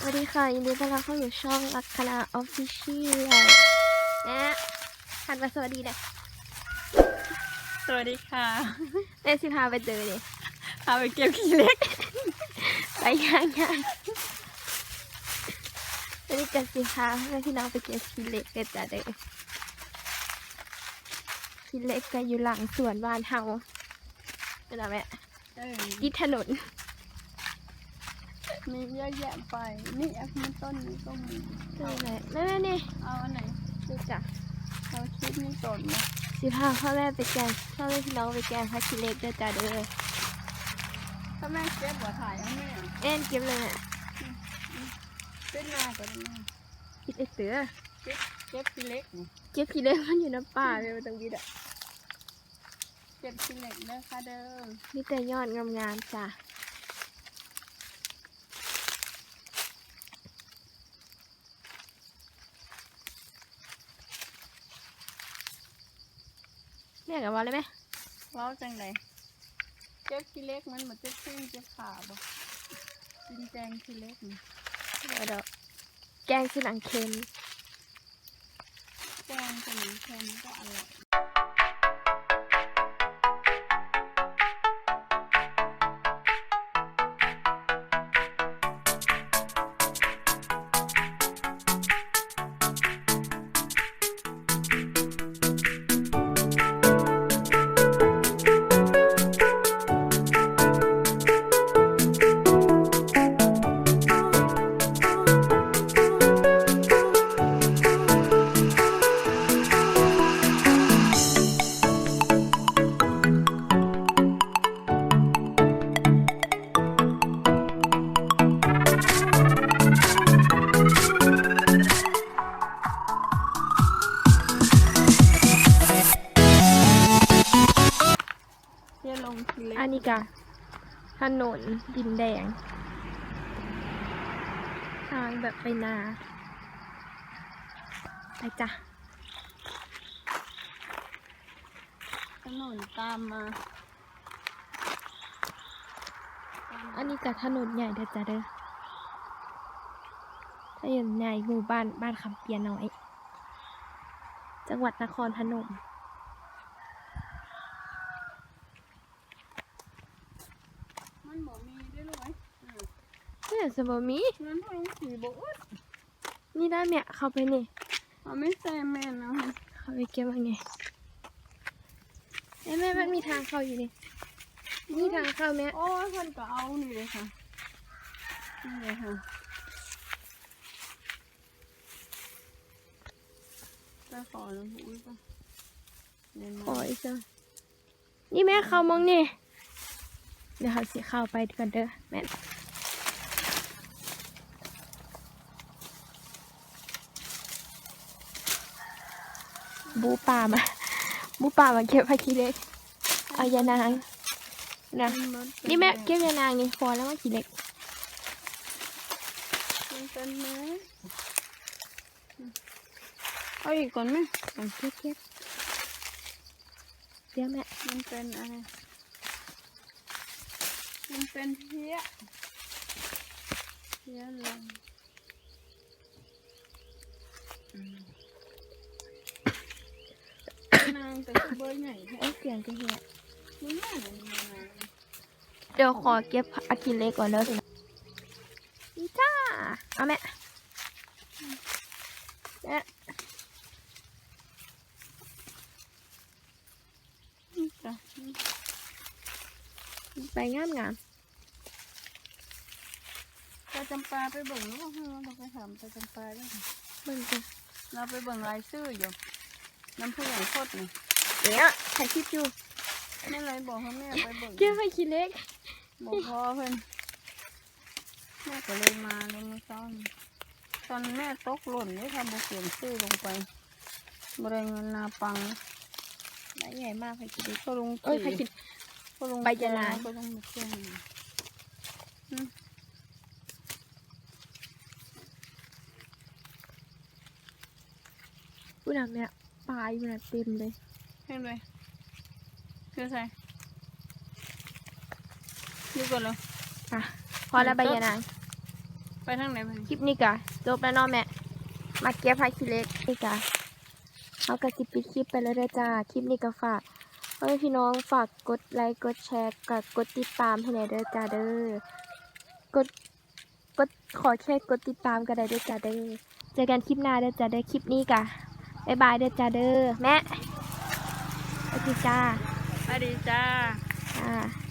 สวัสดีค่ะ ยินดีต้อนรับเข้าสู่ช่องลักษณะออฟฟิเชียลนะหันมาสวัสดีเลยสวัสดีค่ะแม่สิพาไปเจอเลยพาไปเก็บขี้เล็ก ไปย่างย่างวันนี้กันสิพาแม่พี่น้องไปเก็บขี้เหล็กกันจ้ะเด้อขี้เหล็กก็อยู่หลังสวนบ้านเฮาเป็นไรแม่เออที่ถนน มีเยอะแยะไป นี่แอปมันต้นนี้ก็มีนี่แหละแม่แม่นี่เอาอันไหนดูจ้ะเอาคลิปนี้ก่อนนะสิพาพ่อแม่ไปแกงพ่อแม่พี่น้องไปแกงพักขี้เหล็กด้วยจ้ะเด้อถ้าแม่เก็บหัวถ่ายเอาแม่เอ็นเก็บเลยแม่เป็นหน้าก่อนนะคิดไอ้เสือเก็บเก็บขี้เล็กนี่เก็บขี้เหล็กมันอยู่น้ำป่าเลยมันต้องวิดอะเก็บขี้เล็กเด้อค่ะเด้อมีแต่ยอดงามๆจ้ะ เรียกกันว่าเลยไหมเว้าจังไหนเก็บขี้เล็กมันเหมือนเจ็บซิ่งเจ็บขาบ่กินแกงขี้เล็กนี่เดี๋ยวเดี๋ยวแกงคือหนังเค็มแกงขนมเค็มก็ เที่ยลงขี้เล็กอันนี้กะถนนดินแดง ทางแบบไปนา ไปจ้ะถนนตามมา อันนี้กะถนนใหญ่เด้อจ้ะเด้อถนนใหญ่หมู่บ้านบ้านคำเปียน้อย จังหวัดนครพนม มันบ่มีได้รู้ไหมอืม เนี่ยสมมีงั้นทางสีบ่อึดนี่ได้เนี่ยเข้าไปนี่เอาไม่ใส่แม่นเอาให้เข้าไปเก็บว่าไงเอ้ยแม่มันมีทางเข้าอยู่นี่นี่ทางเข้าแม่โอ้ยเพิ่นก็เอานี่เลยค่ะนี่เลยค่ะไปขอหลวงปู่ก่อนเดินขมาออีกจ้ะนี่แม่เข้ามองนี่เดี๋ยวเขาสิเข้าไปก่อนเด้อแม่ บูป่ามาบูป่ามาเก็บผักขี้เหล็กเอายานางนะนี่แม่เก็บยานางนี่พอแล้วว่าขี้เหล็กมันเป็นไหมเอาอีกก่อนไหมอะเก็บเก็บเดี๋ยวแม่มันเป็นอะไรมันเป็นเพี้ยเพี้ยลงอืม นางแต่คือเบอร์ใหญ่แท้เอ้ยเสียงจะเหี้ยมันน่าจะมีนางเดี๋ยวขอเก็บผักขี้เล็กก่อนเด้อสินะนี่จ้าเอาแม่แม่ไปงามงามไปจำปาไปเบิ่งแล้วเราไปถามไปจำปาด้วยค่ะๆมึงจ้ะเราไปเบิ่งรายชื่ออยู่ น้ำผู้ใหญ่โคตรนี่เดี๋ยวถ่ายคลิปอยู่เมื่อไรบอกให้แม่ไปเบิ่งเก็บผักขี้เหล็กบอกพ่อเพิ่นแม่ก็เลยมาเลยเมื่อเช้านี้ตอนแม่ตกหล่นนี่ทำบุเขียนชื่อลงไปบริเงินนาปังใบใหญ่มากผักขี้เหล็กก็ลงเอ้ยผักขี้ก็ลงใบยะนางก็ต้องมาเชื่อมอืมผู้นำเนี่ย ปลายมันนะเต็มเลยเห็นไหมคือใส่ดูก่อนเลยอะพอแล้วใบยานางตไปทางไหนมันคลิปนี้กะจบแล้วเนาะแม่มาเก็บผักขี้เหล็กนี่กะเอากระสิปิดคลิปไปแล้วเด้อจ้าคลิปนี้ก็ฝากพ่อแม่พี่น้องฝากกดไลค์กดแชร์กับกดติดตามให้หน่อยเด้อจ้าเด้อกดกดขอแค่กดติดตามก็ได้เด้อจ้าเด้อเจอกันคลิปหน้าเด้อจ้าเด้อคลิปนี้กะ บ๊ายบายเด้อจ้าเด้อแม่โอเคจ้าสวัสดีจ้าอ่า